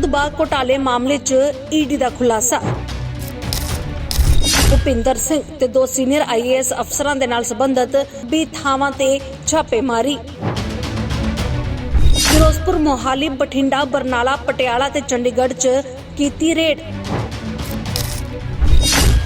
ਅਮਰੂਦ ਬਾਗ ਘੁਟਾਲੇ ਮਾਮਲੇ 'ਚ ਈਡੀ ਦਾ ਖੁਲਾਸਾ। ਭੁਪਿੰਦਰ ਸਿੰਘ ਤੇ ਦੋ ਸੀਨੀਅਰ ਆਈਏਐਸ ਅਫਸਰਾਂ ਦੇ ਨਾਲ ਸੰਬੰਧਿਤ 20 ਥਾਵਾਂ ਤੇ ਛਾਪੇਮਾਰੀ। ਫਿਰੋਜ਼ਪੁਰ, ਮੋਹਾਲੀ, ਬਠਿੰਡਾ, ਬਰਨਾਲਾ, ਪਟਿਆਲਾ ਤੇ ਚੰਡੀਗੜ੍ਹ 'ਚ ਕੀਤੀ ਰੇਡ।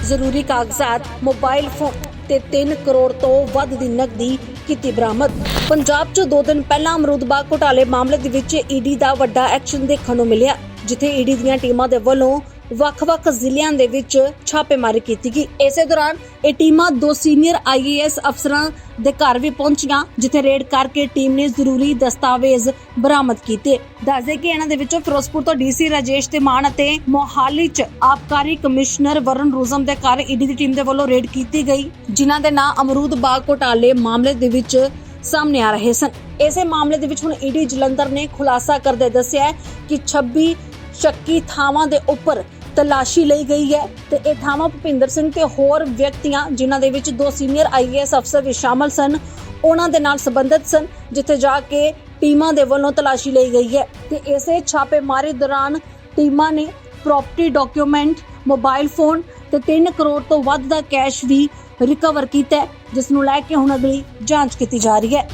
ਜ਼ਰੂਰੀ ਕਾਗਜ਼ਾਤ, ਮੋਬਾਈਲ ਫੋਨ ਤੇ 3 ਕਰੋੜ ਤੋਂ ਵੱਧ ਦੀ ਨਕਦੀ ਕੀਤੀ ਬਰਾਮਦ। ਪੰਜਾਬ 'ਚ ਦੋ ਦਿਨ ਪਹਿਲਾਂ ਅਮਰੂਦ ਬਾਗ ਘੁਟਾਲੇ ਮਾਮਲੇ ਦੇ ਵਿੱਚ ਈਡੀ ਦਾ ਵੱਡਾ ਐਕਸ਼ਨ ਦੇਖਣ ਨੂੰ ਮਿਲਿਆ, ਜਿੱਥੇ ਈਡੀ ਦੀਆਂ ਟੀਮਾਂ ਦੇ ਵੱਲੋਂ ਵੱਖ-ਵੱਖ ਜ਼ਿਲ੍ਹਿਆਂ ਦੇ ਵਿੱਚ ਛਾਪੇਮਾਰੀ ਕੀਤੀ ਗਈ। ਇਸੇ ਦੌਰਾਨ ਇਹ ਟੀਮਾਂ ਦੋ ਸੀਨੀਅਰ ਆਈਏਐਸ ਅਫਸਰਾਂ ਦੇ ਘਰ ਵੀ ਪਹੁੰਚੀਆਂ, ਜਿੱਥੇ ਰੇਡ ਕਰਕੇ ਟੀਮ ਨੇ ਜ਼ਰੂਰੀ ਦਸਤਾਵੇਜ਼ ਬਰਾਮਦ ਕੀਤੇ। ਦੱਸਦੇ ਕਿ ਇਹਨਾਂ ਦੇ ਵਿੱਚੋਂ ਫਿਰੋਜ਼ਪੁਰ ਤੋਂ ਡੀਸੀ ਰਾਜੇਸ਼ ਤੇ ਮਾਨ ਅਤੇ ਮੋਹਾਲੀ 'ਚ ਆਬਕਾਰੀ ਕਮਿਸ਼ਨਰ ਵਰਨ ਰੂਜ਼ਮ ਦੇ ਘਰ ਈਡੀ ਦੀ ਟੀਮ ਦੇ ਵੱਲੋਂ ਰੇਡ ਕੀਤੀ ਗਈ, ਜਿਨ੍ਹਾਂ ਦੇ ਨਾਂ ਅਮਰੂਦ ਬਾਗ ਘੋਟਾਲੇ ਮਾਮਲੇ ਦੇ ਵਿੱਚ ਸਾਹਮਣੇ ਆ ਰਹੇ ਸਨ। ਇਸੇ ਮਾਮਲੇ ਦੇ ਵਿੱਚ ਹੁਣ ਈਡੀ ਜਲੰਧਰ ਨੇ ਖੁਲਾਸਾ ਕਰਦੇ ਦੱਸਿਆ ਕਿ 26 ਸ਼ੱਕੀ ਥਾਵਾਂ ਦੇ ਉੱਪਰ ਤਲਾਸ਼ੀ ਲਈ ਗਈ ਹੈ ਤੇ ਇਹ ਥਾਵਾਂ ਭੁਪਿੰਦਰ ਸਿੰਘ ਤੇ ਹੋਰ ਵਿਅਕਤੀਆਂ, ਜਿਨ੍ਹਾਂ ਦੇ ਵਿੱਚ ਦੋ ਸੀਨੀਅਰ ਆਈਏਐਸ ਅਫਸਰ ਵੀ ਸ਼ਾਮਲ ਸਨ, ਉਹਨਾਂ ਦੇ ਨਾਲ ਸੰਬੰਧਿਤ ਸਨ, ਜਿੱਥੇ ਜਾ ਕੇ ਟੀਮਾਂ ਦੇ ਵੱਲੋਂ ਤਲਾਸ਼ੀ ਲਈ ਗਈ ਹੈ। ਤੇ ਇਸੇ ਛਾਪੇਮਾਰੀ ਦੌਰਾਨ ਟੀਮਾਂ ਨੇ ਪ੍ਰਾਪਰਟੀ ਡਾਕੂਮੈਂਟ ਮੋਬਾਈਲ ਫੋਨ ਤੇ 3 ਕਰੋੜ ਤੋਂ ਵੱਧ ਦਾ ਕੈਸ਼ ਵੀ ਰਿਕਵਰ ਕੀਤਾ ਜਿਸ ਨੂੰ ਲੈ ਕੇ ਹੁਣ ਅਗਲੀ ਜਾਂਚ ਕੀਤੀ ਜਾ ਰਹੀ ਹੈ।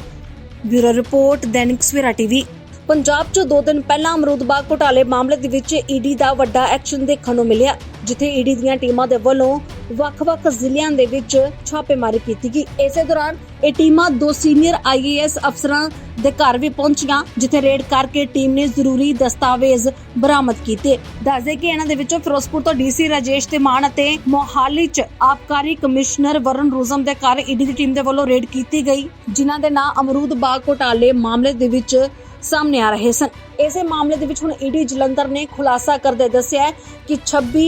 Bureau report, Dainik Savera TV. Punjab 'ਚ ਦੋ ਦਿਨ ਪਹਿਲਾਂ ਅਮਰੂਦ ਬਾਗ ਘੁਟਾਲੇ ਮਾਮਲੇ ਦੇ ਵਿੱਚ ਈਡੀ ਦਾ ਵੱਡਾ ਐਕਸ਼ਨ ਦੇਖਣ ਨੂੰ ਮਿਲਿਆ, ਜਿੱਥੇ ਈਡੀ ਦੀਆਂ ਟੀਮਾਂ ਦੇ ਵੱਲੋਂ ਵੱਖ-ਵੱਖ ਜ਼ਿਲ੍ਹਿਆਂ ਦੇ ਵਿੱਚ ਛਾਪੇਮਾਰੀ ਕੀਤੀ ਗਈ। ਇਸੇ ਦੌਰਾਨ ਇਹ ਟੀਮਾਂ ਦੋ ਸੀਨੀਅਰ ਆਈਏਐਸ ਅਫਸਰਾਂ ਦੇ ਘਰ ਵੀ ਪਹੁੰਚੀਆਂ, ਜਿੱਥੇ ਰੇਡ ਕਰਕੇ ਟੀਮ ਨੇ ਜ਼ਰੂਰੀ ਦਸਤਾਵੇਜ਼ ਬਰਾਮਦ ਕੀਤੇ। ਦੱਸਦੇ ਕਿ ਇਹਨਾਂ ਦੇ ਵਿੱਚੋਂ ਫਿਰੋਜ਼ਪੁਰ ਤੋਂ ਡੀਸੀ ਰਾਜੇਸ਼ ਤੇ ਮਾਨ ਅਤੇ ਮੋਹਾਲੀ 'ਚ ਆਬਕਾਰੀ ਕਮਿਸ਼ਨਰ ਵਰਨ ਰੂਜ਼ਮ ਦੇ ਘਰ ਈਡੀ ਦੀ ਟੀਮ ਦੇ ਵੱਲੋਂ ਰੇਡ ਕੀਤੀ ਗਈ, ਜਿਨ੍ਹਾਂ ਦੇ ਨਾਂ ਅਮਰੂਦ ਬਾਗ ਘੋਟਾਲੇ ਮਾਮਲੇ ਦੇ ਵਿੱਚ ਸਾਹਮਣੇ ਆ ਰਹੇ ਸਨ। ਇਸੇ ਮਾਮਲੇ ਦੇ ਵਿੱਚ ਹੁਣ ਈਡੀ ਜਲੰਧਰ ਨੇ ਖੁਲਾਸਾ ਕਰਦੇ ਦੱਸਿਆ ਕਿ 26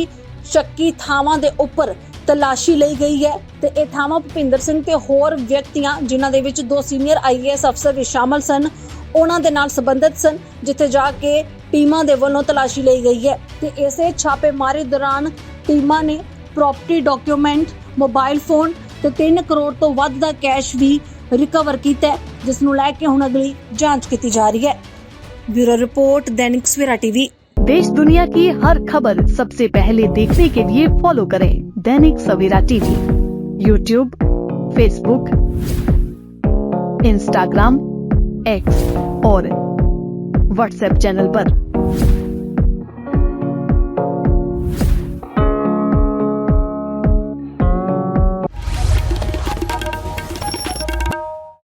ਸ਼ੱਕੀ ਥਾਵਾਂ ਦੇ ਉੱਪਰ ਤਲਾਸ਼ੀ ਲਈ ਗਈ ਹੈ ਤੇ ਇਹ ਥਾਵਾਂ ਭੁਪਿੰਦਰ ਸਿੰਘ ਤੇ ਹੋਰ ਵਿਅਕਤੀਆਂ, ਜਿਨ੍ਹਾਂ ਦੇ ਵਿੱਚ ਦੋ ਸੀਨੀਅਰ ਆਈਏਐਸ ਅਫਸਰ ਵੀ ਸ਼ਾਮਲ ਸਨ, ਉਹਨਾਂ ਦੇ ਨਾਲ ਸੰਬੰਧਿਤ ਸਨ, ਜਿੱਥੇ ਜਾ ਕੇ ਟੀਮਾਂ ਦੇ ਵੱਲੋਂ ਤਲਾਸ਼ੀ ਲਈ ਗਈ ਹੈ। ਤੇ ਇਸੇ ਛਾਪੇਮਾਰੀ ਦੌਰਾਨ ਟੀਮਾਂ ਨੇ ਪ੍ਰਾਪਰਟੀ ਡਾਕੂਮੈਂਟ ਮੋਬਾਈਲ ਫੋਨ ਤੇ 3 ਕਰੋੜ ਤੋਂ ਵੱਧ ਦਾ ਕੈਸ਼ ਵੀ ਰਿਕਵਰ ਕੀਤਾ ਹੈ, ਜਿਸ ਨੂੰ ਲੈ ਕੇ ਹੁਣ ਅਗਲੀ ਜਾਂਚ ਕੀਤੀ ਜਾ ਰਹੀ ਹੈ bureau report Dainik Savera TV देश दुनिया की हर खबर सबसे पहले देखने के लिए फॉलो करें Dainik Savera TV YouTube Facebook Instagram X और व्हाट्सएप चैनल पर।